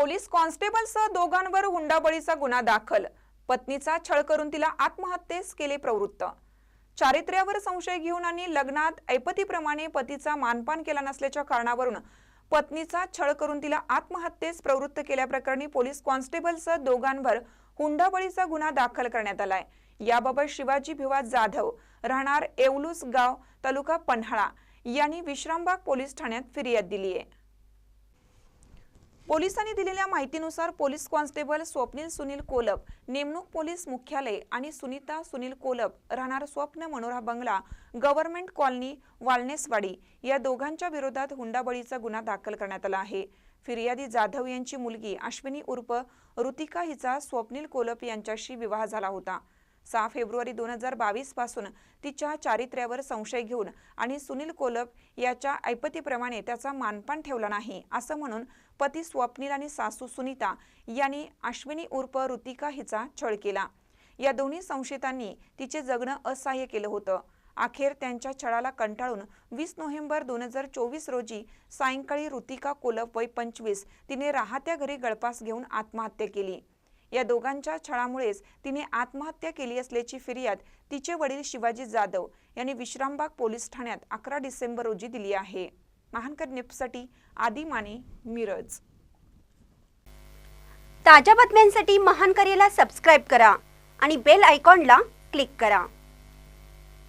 Police कॉन्स्टेबलसह दोघांवर हुंडाबळीचा गुन्हा दाखल. पत्नीचा छळ करून तिला आत्महत्येस केले प्रवृत्त. चारित्र्यावर संशय घेऊन आणि लग्नात ऐपतीप्रमाणे पतीचा मानपान केला नसल्याच्या कारणावरून पत्नीचा छळ करून तिला आत्महत्येस प्रवृत्त केल्याप्रकरणी पोलीस कॉन्स्टेबलसह दोघांवर हुंडाबळीचा गुन्हा दाखल करण्यात आलाय. याबाबत शिवाजी भिवा जाधव राहणार एवलूस गाव तालुका पन्हाळा यांनी विश्रामबाग पोलीस ठाण्यात फिर्याद दिली आहे पोलिसांनी दिलेल्या माहितीनुसार पोलीस कॉन्स्टेबल स्वप्नील सुनील कोलप नेमणूक पोलीस मुख्यालय आणि सुनीता सुनील कोलप राहणार स्वप्न मनोरा बंगला गव्हर्नमेंट कॉलनी वालनेसवाडी या दोघांच्या विरोधात हुंडाबळीचा गुन्हा दाखल करण्यात आला आहे. फिर्यादी जाधव यांची मुलगी अश्विनी उर्फ ऋतिका हिचा स्वप्नील कोलप यांच्याशी विवाह झाला होता. सहा फेब्रुवारी दोन हजार बावीसपासून तिच्या चारित्र्यावर संशय घेऊन आणि सुनील कोलप याच्या ऐपतीप्रमाणे त्याचा मानपान ठेवला नाही असं म्हणून पती स्वप्नील आणि सासू सुनीता यांनी अश्विनी उर्फ ऋतिका हिचा छळ केला. या दोन्ही संशयितांनी तिचे जगणं असहाय्य केलं होतं. अखेर त्यांच्या छळाला कंटाळून वीस नोव्हेंबर दोन हजार चोवीस रोजी सायंकाळी ऋतिका कोलप वय पंचवीस तिने राहत्या घरी गळपास घेऊन आत्महत्या केली. या दोघांच्या छळामुळेच तिने आत्महत्या केली असल्याची फिर्याद तिचे वडील शिवाजी जाधव यांनी विश्रामबाग पोलीस ठाण्यात अकरा डिसेंबर रोजी दिली आहे. महानकर निपसाठी आदी माने मिरज. ताज्या बातम्यांसाठी महानकरेला सबस्क्राईब करा आणि बेल आयकॉनला क्लिक करा.